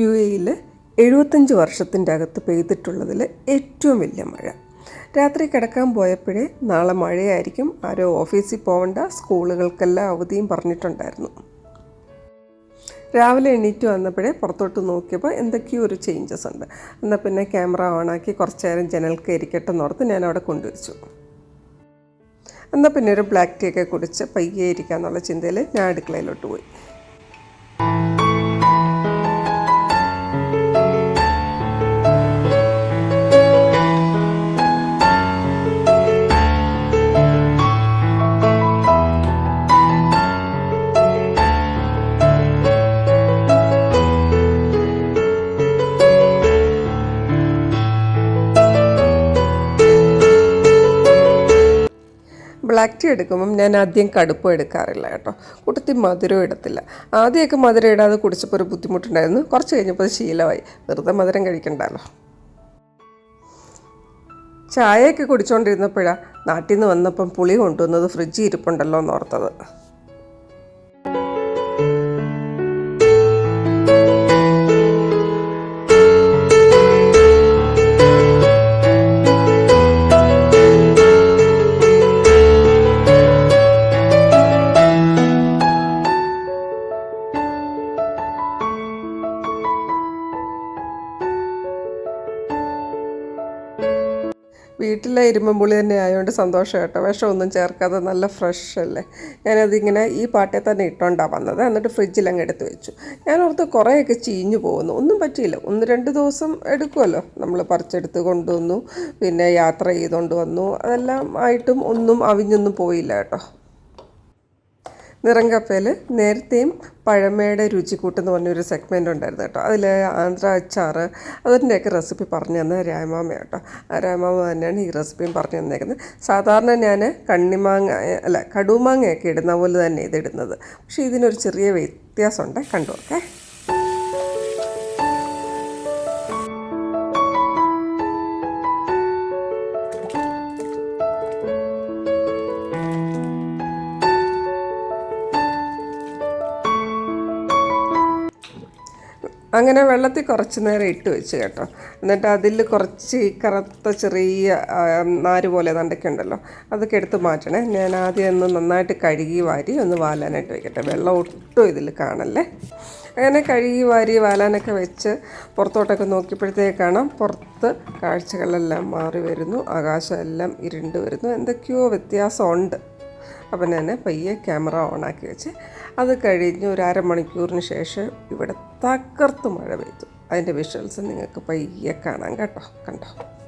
U എയിൽ എഴുപത്തഞ്ച് വർഷത്തിന്റെ അകത്ത് പെയ്തിട്ടുള്ളതിൽ ഏറ്റവും വലിയ മഴ. രാത്രി കിടക്കാൻ പോയപ്പോഴേ നാളെ മഴയായിരിക്കും. ആരോ ഓഫീസിൽ പോകണ്ട സ്കൂളുകൾക്കെല്ലാം അവധിയും പറഞ്ഞിട്ടുണ്ടായിരുന്നു. രാവിലെ എണീറ്റ് വന്നപ്പോഴേ പുറത്തോട്ട് നോക്കിയപ്പോൾ എന്തൊക്കെയോ ഒരു ചേഞ്ചസ് ഉണ്ട്. എന്നാൽ പിന്നെ ക്യാമറ ഓണാക്കി കുറച്ച് നേരം ജനൽക്ക് ഇരിക്കട്ടെ എന്നോർത്ത് ഞാൻ അവിടെ കൊണ്ടുവച്ചു. എന്നാൽ പിന്നെ ഒരു ബ്ലാക്ക് ടീ ഒക്കെ കുടിച്ച് പയ്യെ ഇരിക്കാന്നുള്ള ചിന്തയിൽ ഞാൻ അടുക്കളയിലോട്ട് പോയി. എടുക്കുമ്പം ഞാൻ ആദ്യം കടുപ്പം എടുക്കാറില്ല കേട്ടോ. കൂട്ടത്തിൽ മധുരം ഇടത്തില്ല. ആദ്യമൊക്കെ മധുരം ഇടാതെ കുടിച്ചപ്പോൾ ഒരു ബുദ്ധിമുട്ടുണ്ടായിരുന്നു. കുറച്ച് കഴിഞ്ഞപ്പോൾ അത് ശീലമായി. വെറുതെ മധുരം കഴിക്കണ്ടല്ലോ. ചായയൊക്കെ കുടിച്ചുകൊണ്ടിരുന്നപ്പോഴാണ് നാട്ടിൽ നിന്ന് വന്നപ്പം പുളി കൊണ്ടുവന്നത് ഫ്രിഡ്ജിൽ ഇരിപ്പുണ്ടല്ലോ എന്ന് വീട്ടിലെ ഇരുമ്പുള്ളി തന്നെ ആയതുകൊണ്ട് സന്തോഷം കേട്ടോ. വിഷമൊന്നും ചേർക്കാതെ നല്ല ഫ്രഷ് അല്ലേ? ഞാനതിങ്ങനെ ഈ പാട്ടേ തന്നെ ഇട്ടോണ്ടാണ് വന്നത്. എന്നിട്ട് ഫ്രിഡ്ജിൽ അങ്ങ് എടുത്ത് വെച്ചു. ഞാൻ ഓർത്ത് കുറേയൊക്കെ ചീഞ്ഞു പോകുന്നു. ഒന്നും പറ്റിയില്ല. ഒന്ന് രണ്ട് ദിവസം എടുക്കുമല്ലോ നമ്മൾ പറിച്ചെടുത്ത് കൊണ്ടുവന്നു. പിന്നെ യാത്ര ചെയ്തുകൊണ്ട് വന്നു. അതെല്ലാം ആയിട്ടും ഒന്നും അവിഞ്ഞൊന്നും പോയില്ല കേട്ടോ. നിറം കപ്പയിൽ നേരത്തെയും പഴമയുടെ രുചി കൂട്ടെന്ന് പറഞ്ഞൊരു സെഗ്മെന്റ് ഉണ്ടായിരുന്നു കേട്ടോ. അതിൽ ആന്ധ്ര അച്ചാർ അതിന്റെയൊക്കെ റെസിപ്പി പറഞ്ഞു തന്ന രാമാമ കേട്ടോ ആ രാമാമ തന്നെയാണ് ഈ റെസിപ്പിയും പറഞ്ഞു തന്നേക്കുന്നത്. സാധാരണ ഞാൻ കണ്ണിമാങ്ങ അല്ല കടുമാങ്ങയൊക്കെ ഇടുന്ന പോലെ തന്നെ ഇതിടുന്നത്. പക്ഷേ ഇതിനൊരു ചെറിയ വ്യത്യാസമുണ്ട്. കണ്ടു ഓക്കെ അങ്ങനെ വെള്ളത്തിൽ കുറച്ച് നേരം ഇട്ട് വെച്ച് കേട്ടോ. എന്നിട്ട് അതിൽ കുറച്ച് കറുത്ത ചെറിയ നാര് പോലെ തണ്ടൊക്കെ ഉണ്ടല്ലോ അതൊക്കെ എടുത്ത് മാറ്റണേ. ഞാൻ ആദ്യം ഒന്ന് നന്നായിട്ട് കഴുകി വാരി ഒന്ന് വാലാനായിട്ട് വെക്കട്ടെ. വെള്ളം ഒട്ടും ഇതിൽ കാണല്ലേ. അങ്ങനെ കഴുകി വാരി വാലാനൊക്കെ വെച്ച് പുറത്തോട്ടൊക്കെ നോക്കിയപ്പോഴത്തേക്കാണ് പുറത്ത് കാഴ്ചകളെല്ലാം മാറി വരുന്നു. ആകാശമെല്ലാം ഇരുണ്ട് വരുന്നു. എന്തൊക്കെയോ വ്യത്യാസമുണ്ട്. അപ്പം ഞാൻ പയ്യെ ക്യാമറ ഓണാക്കി വെച്ച് അത് കഴിഞ്ഞ് ഒരു അരമണിക്കൂറിന് ശേഷം ഇവിടെ തകർത്ത് മഴ പെയ്തു. അതിന്റെ വിഷ്വൽസ് നിങ്ങൾക്ക് പയ്യെ കാണാം കേട്ടോ കണ്ടോ?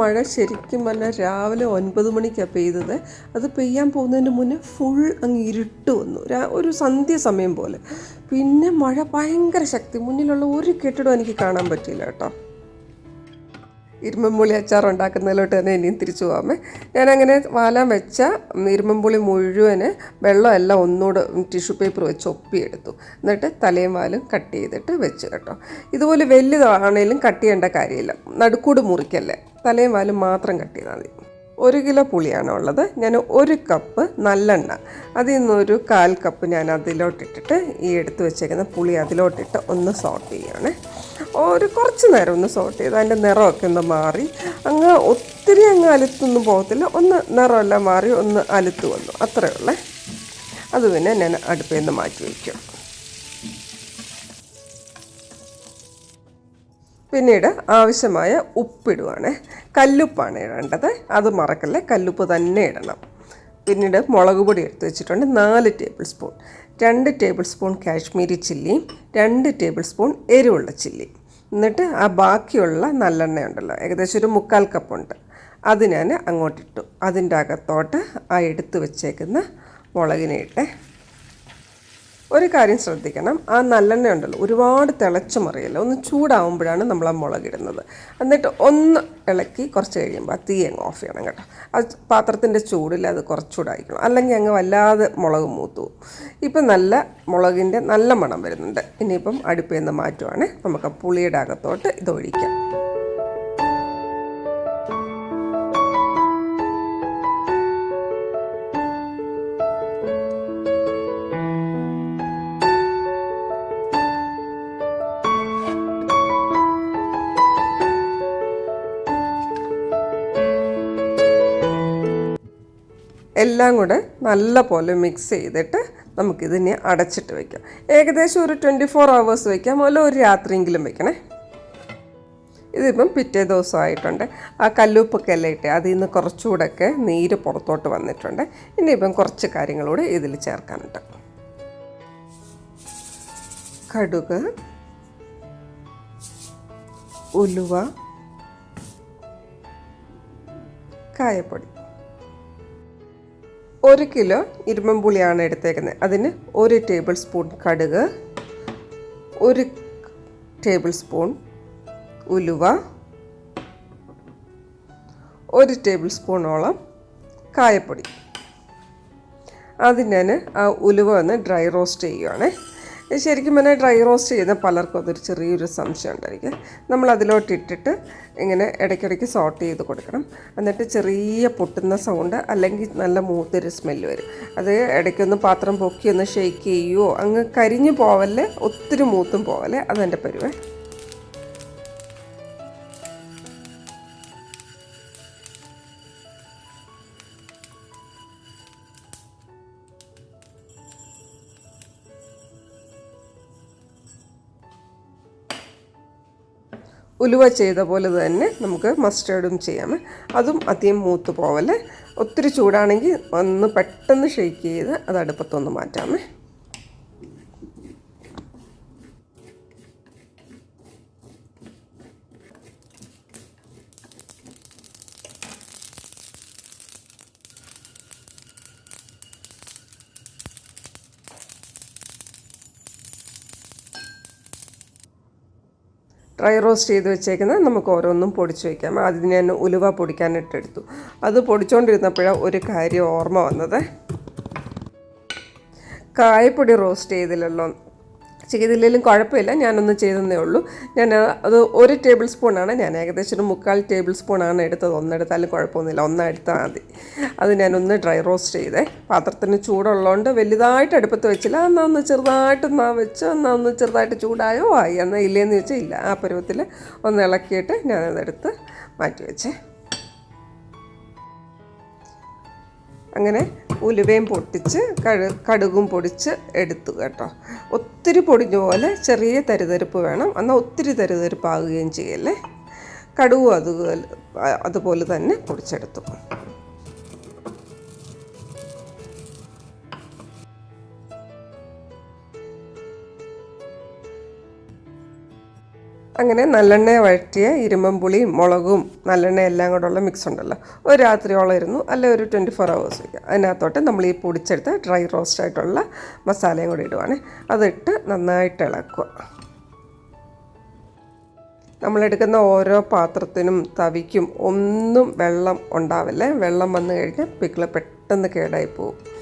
മഴ ശരിക്കും പറഞ്ഞാൽ രാവിലെ ഒൻപത് മണിക്കാണ് പെയ്തത്. അത് പെയ്യാൻ പോകുന്നതിന് മുന്നേ ഫുൾ അങ്ങ് ഇരുട്ട് വന്നു. ഒരു സന്ധ്യ സമയം പോലെ. പിന്നെ മഴ ഭയങ്കര ശക്തി. മുന്നിലുള്ള ഒരു കെട്ടിടം എനിക്ക് കാണാൻ പറ്റിയില്ല കേട്ടോ. ഇരുമ്പമ്പുളി അച്ചാർ ഉണ്ടാക്കുന്നതിലോട്ട് തന്നെ ഇനിയും തിരിച്ചു പോകാമേ ഞാനങ്ങനെ വാലാൻ വെച്ച ഇരുമ്പുളി മുഴുവൻ വെള്ളമെല്ലാം ഒന്നുകൂടെ ടിഷ്യൂ പേപ്പർ വെച്ച് ഒപ്പിയെടുത്തു. എന്നിട്ട് തലയും വാലും കട്ട് ചെയ്തിട്ട് വെച്ചു കേട്ടോ. ഇതുപോലെ വലിയതാണേലും കട്ട് ചെയ്യേണ്ട കാര്യമില്ല. നടുക്കൂട് മുറിക്കല്ലേ? തലയും വാലും മാത്രം കട്ട് ചെയ്താൽ മതി. ഒരു കിലോ പുളിയാണ് ഉള്ളത്. ഞാൻ ഒരു കപ്പ് നല്ലെണ്ണ. അതിൽ നിന്നൊരു കാൽ കപ്പ് ഞാൻ അതിലോട്ടിട്ടിട്ട് ഈ എടുത്തു വെച്ചേക്കുന്ന പുളി അതിലോട്ടിട്ട് ഒന്ന് സോട്ട് ചെയ്യണേ. ഒരു കുറച്ച് നേരം ഒന്ന് സോട്ട് ചെയ്ത് അതിന്റെ നിറമൊക്കെ ഒന്ന് മാറി. അങ്ങ് ഒത്തിരി അങ്ങ് അലുത്തൊന്നും പോകത്തില്ല. ഒന്ന് നിറമെല്ലാം മാറി ഒന്ന് അലുത്ത് വന്നു. അത്രയേ ഉള്ളേ. അത് പിന്നെ ഞാൻ അടുപ്പിൽ നിന്ന് മാറ്റി വയ്ക്കും. പിന്നീട് ആവശ്യമായ ഉപ്പിടുവാണ്. കല്ലുപ്പാണ് ഇടേണ്ടത്. അത് മറക്കല്ലേ കല്ലുപ്പ് തന്നെ ഇടണം. പിന്നീട് മുളക് പൊടി എടുത്ത് വെച്ചിട്ടുണ്ട്. നാല് ടേബിൾ സ്പൂൺ. രണ്ട് ടേബിൾ സ്പൂൺ കാശ്മീരി ചില്ലിയും രണ്ട് ടേബിൾ സ്പൂൺ എരിവുള്ള ചില്ലി. എന്നിട്ട് ആ ബാക്കിയുള്ള നല്ലെണ്ണ ഉണ്ടല്ലോ ഏകദേശം ഒരു മുക്കാൽ കപ്പുണ്ട് അത് ഞാൻ അങ്ങോട്ടിട്ടു. അതിന്റെ അകത്തോട്ട് ആ എടുത്ത് വെച്ചേക്കുന്ന മുളകിനെ ഇട്ടേ. ഒരു കാര്യം ശ്രദ്ധിക്കണം. ആ നല്ലെണ്ണ ഉണ്ടല്ലോ ഒരുപാട് തിളച്ചു മറിയല്ല. ഒന്ന് ചൂടാവുമ്പോഴാണ് നമ്മൾ ആ മുളകിടുന്നത്. എന്നിട്ട് ഒന്ന് ഇളക്കി കുറച്ച് കഴിയുമ്പോൾ ആ തീ അങ്ങ് ഓഫ് ചെയ്യണം കേട്ടോ. ആ പാത്രത്തിന്റെ ചൂടിൽ അത് കുറച്ചുകൂടായിരിക്കണം. അല്ലെങ്കിൽ അങ്ങ് വല്ലാതെ മുളക് മൂത്തു ഇപ്പം നല്ല മുളകിന്റെ നല്ല മണം വരുന്നുണ്ട്. ഇനിയിപ്പം അടുപ്പിൽ നിന്ന് മാറ്റുവാണ്. നമുക്ക് ആ പുളിയുടെ അകത്തോട്ട് ഇത് ഒഴിക്കാം എല്ലാം കൂടെ നല്ല പോലെ മിക്സ് ചെയ്തിട്ട് നമുക്കിതിനെ അടച്ചിട്ട് വയ്ക്കാം ഏകദേശം ഒരു ട്വന്റി ഫോർ അവേഴ്സ് വയ്ക്കാം അല്ല ഒരു രാത്രിയെങ്കിലും വെക്കണേ. ഇതിപ്പം പിറ്റേ ദിവസമായിട്ടുണ്ട് ആ കല്ലുപ്പൊക്കെ എല്ലാം ഇട്ട് അതിൽ നിന്ന് കുറച്ചുകൂടെയൊക്കെ നീര് പുറത്തോട്ട് വന്നിട്ടുണ്ട്. ഇനിയിപ്പം കുറച്ച് കാര്യങ്ങളൂടെ ഇതിൽ ചേർക്കാനുണ്ട്. കടുക് ഉലുവ കായപ്പൊടി. ഒരു കിലോ ഇരുമ്പുളിയാണ് എടുത്തേക്കുന്നത്. അതിന് ഒരു ടേബിൾ സ്പൂൺ കടുക് ഒരു ടേബിൾ സ്പൂൺ ഉലുവ ഒരു ടേബിൾ സ്പൂണോളം കായപ്പൊടി. അത് ഞാൻ ആ ഉലുവ ഒന്ന് ഡ്രൈ റോസ്റ്റ് ചെയ്യുവാണേ. ശരിക്കും പറഞ്ഞാൽ ഡ്രൈ റോസ്റ്റ് ചെയ്യുന്ന പലർക്കും അതൊരു ചെറിയൊരു സംശയം ഉണ്ടായിരിക്കും. നമ്മൾ അതിലോട്ട് ഇട്ടിട്ട് ഇങ്ങനെ ഇടയ്ക്കിടയ്ക്ക് സോട്ട് ചെയ്ത് കൊടുക്കണം. എന്നിട്ട് ചെറിയ പൊട്ടുന്ന സൗണ്ട് അല്ലെങ്കിൽ നല്ല മൂത്തൊരു സ്മെല്ല് വരും. അത് ഇടയ്ക്കൊന്ന് പാത്രം പൊക്കി ഒന്ന് ഷെയ്ക്ക് ചെയ്യുമോ അങ്ങ് കരിഞ്ഞു പോവല്ലേ ഒത്തിരി മൂത്തും പോവല്ലേ അതെന്റെ പരുവേ ഉലുവ ചെയ്ത പോലെ തന്നെ നമുക്ക് മസ്റ്റേർഡും ചെയ്യാം. അതും അധികം മൂത്ത് പോവല്ലേ? ഒത്തിരി ചൂടാണെങ്കിൽ ഒന്ന് പെട്ടെന്ന് ഷെയ്ക്ക് ചെയ്ത് അത് അടുപ്പത്തൊന്ന് മാറ്റാമേ ഡ്രൈ റോസ്റ്റ് ചെയ്ത് വെച്ചേക്കുന്നത് നമുക്ക് ഓരോന്നും പൊടിച്ച് വയ്ക്കാം ആദ്യം ഞാൻ ഉലുവ പൊടിക്കാനിട്ടെടുത്തു അത് പൊടിച്ചുകൊണ്ടിരുന്നപ്പോഴാണ് ഒരു കാര്യം ഓർമ്മ വന്നത്. കായപ്പൊടി റോസ്റ്റ് ചെയ്തില്ലല്ലോ ചെയ്തില്ലെങ്കിലും കുഴപ്പമില്ല ഞാനൊന്ന് ചെയ്തെന്നേ ഉള്ളൂ. ഞാൻ അത് ഒരു ടേബിൾ സ്പൂണാണ് ഞാൻ ഏകദേശം ഒരു മുക്കാൽ ടേബിൾ സ്പൂണാണ് എടുത്തത്. ഒന്നെടുത്താലും കുഴപ്പമൊന്നുമില്ല ഒന്നെടുത്താൽ മതി. അത് ഞാനൊന്ന് ഡ്രൈ റോസ്റ്റ് ചെയ്തേ. പാത്രത്തിന് ചൂടുള്ളതുകൊണ്ട് വലുതായിട്ട് അടുപ്പത്ത് വെച്ചില്ല. എന്നാൽ ഒന്ന് ചെറുതായിട്ട് എന്നാ വെച്ചോ എന്നാൽ ഒന്ന് ചെറുതായിട്ട് ചൂടായോ ആയി. എന്നാൽ ഇല്ലയെന്ന് വെച്ചാൽ ഇല്ല. ആ പരുവത്തിൽ ഒന്ന് ഇളക്കിയിട്ട് ഞാനതെടുത്ത് മാറ്റി വെച്ചേ. അങ്ങനെ ഉലുവയും പൊട്ടിച്ച് കഴു കടുകും പൊടിച്ച് എടുത്തു കേട്ടോ. ഒത്തിരി പൊടിഞ്ഞ പോലെ ചെറിയ തരിതരിപ്പ് വേണം. എന്നാൽ ഒത്തിരി തരിതരിപ്പാകുകയും ചെയ്യല്ലേ? കടുവും അതുപോലെ അതുപോലെ തന്നെ പൊടിച്ചെടുത്തു. അങ്ങനെ നല്ലെണ്ണ വഴറ്റിയ ഇരുമ്പുളിയും മുളകും നല്ലെണ്ണ എല്ലാം കൂടെയുള്ള മിക്സ് ഉണ്ടല്ലോ. ഒരു രാത്രിയോളം ഇരുന്നു. അല്ലെ ഒരു ട്വന്റി ഫോർ ഹവേഴ്സ് വയ്ക്കുക അതിനകത്തോട്ട് നമ്മൾ ഈ പൊടിച്ചെടുത്ത ഡ്രൈ റോസ്റ്റ് ആയിട്ടുള്ള മസാലയും കൂടി ഇടുവാണ്. അതിട്ട് നന്നായിട്ട് ഇളക്കുക. നമ്മളെടുക്കുന്ന ഓരോ പാത്രത്തിനും തവിക്കും ഒന്നും വെള്ളം ഉണ്ടാവില്ലേ. വെള്ളം വന്നു കഴിഞ്ഞാൽ പിക്കിൾ പെട്ടെന്ന് കേടായി പോകും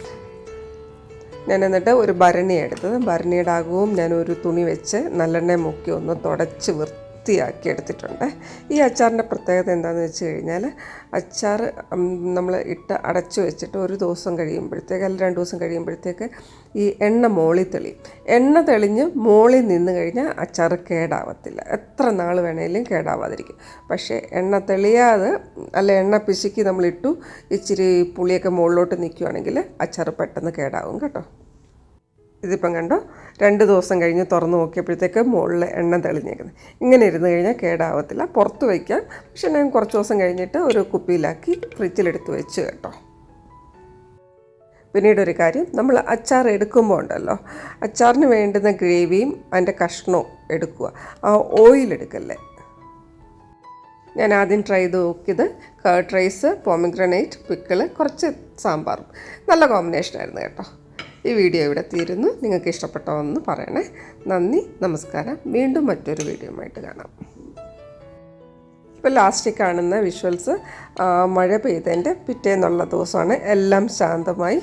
ഞാൻ എന്നിട്ട് ഒരു ഭരണി എടുത്തത് ഭരണിയുടെ അകവും ഞാൻ ഒരു തുണി വെച്ച് നല്ലെണ്ണ മുക്കി ഒന്ന് തുടച്ച് വൃത്തിയാക്കി എടുത്തിട്ടുണ്ട്. ഈ അച്ചാറിന്റെ പ്രത്യേകത എന്താണെന്ന് വെച്ച് കഴിഞ്ഞാൽ അച്ചാർ നമ്മൾ ഇട്ട് അടച്ചു വെച്ചിട്ട് ഒരു ദിവസം കഴിയുമ്പോഴത്തേക്ക് അല്ലെങ്കിൽ രണ്ട് ദിവസം കഴിയുമ്പോഴത്തേക്ക് ഈ എണ്ണ മോളി തെളിയും. എണ്ണ തെളിഞ്ഞ് മോളി നിന്ന് കഴിഞ്ഞാൽ അച്ചാർ കേടാവത്തില്ല. എത്ര നാൾ വേണേലും കേടാവാതിരിക്കും. പക്ഷേ എണ്ണ തെളിയാതെ അല്ല എണ്ണ പിശുക്കി നമ്മളിട്ടു ഇച്ചിരി പുളിയൊക്കെ മുകളിലോട്ട് നിൽക്കുകയാണെങ്കിൽ അച്ചാർ പെട്ടെന്ന് കേടാവും കേട്ടോ. ഇതിപ്പം കണ്ടോ? രണ്ട് ദിവസം കഴിഞ്ഞ് തുറന്ന് നോക്കിയപ്പോഴത്തേക്ക് മുകളിൽ എണ്ണ തെളിഞ്ഞേക്കുന്നത് ഇങ്ങനെ ഇരുന്ന് കഴിഞ്ഞാൽ കേടാവത്തില്ല. പുറത്ത് വയ്ക്കാം. പക്ഷെ ഞാൻ കുറച്ച് ദിവസം കഴിഞ്ഞിട്ട് ഒരു കുപ്പിയിലാക്കി ഫ്രിഡ്ജിലെടുത്ത് വെച്ച് കേട്ടോ. പിന്നീട് ഒരു കാര്യം നമ്മൾ അച്ചാർ എടുക്കുമ്പോൾ ഉണ്ടല്ലോ അച്ചാറിന് വേണ്ടുന്ന ഗ്രേവിയും അതിന്റെ കഷ്ണവും എടുക്കുക. ആ ഓയിൽ എടുക്കല്ലേ? ഞാൻ ആദ്യം ട്രൈ ചെയ്ത് നോക്കിയത് കേർഡ് റൈസ് പോമിഗ്രനേറ്റ് പിക്കിൾ കുറച്ച് സാമ്പാറും. നല്ല കോമ്പിനേഷനായിരുന്നു കേട്ടോ. ഈ വീഡിയോ ഇവിടെ തീരുന്നു. നിങ്ങൾക്ക് ഇഷ്ടപ്പെട്ടോ എന്ന് പറയണേ. നന്ദി നമസ്കാരം. വീണ്ടും മറ്റൊരു വീഡിയോയുമായിട്ട് കാണാം. ഇപ്പോൾ ലാസ്റ്റിൽ കാണുന്ന വിഷ്വൽസ് മഴ പെയ്തതിന്റെ പിറ്റേന്നുള്ള ദിവസമാണ്. എല്ലാം ശാന്തമായി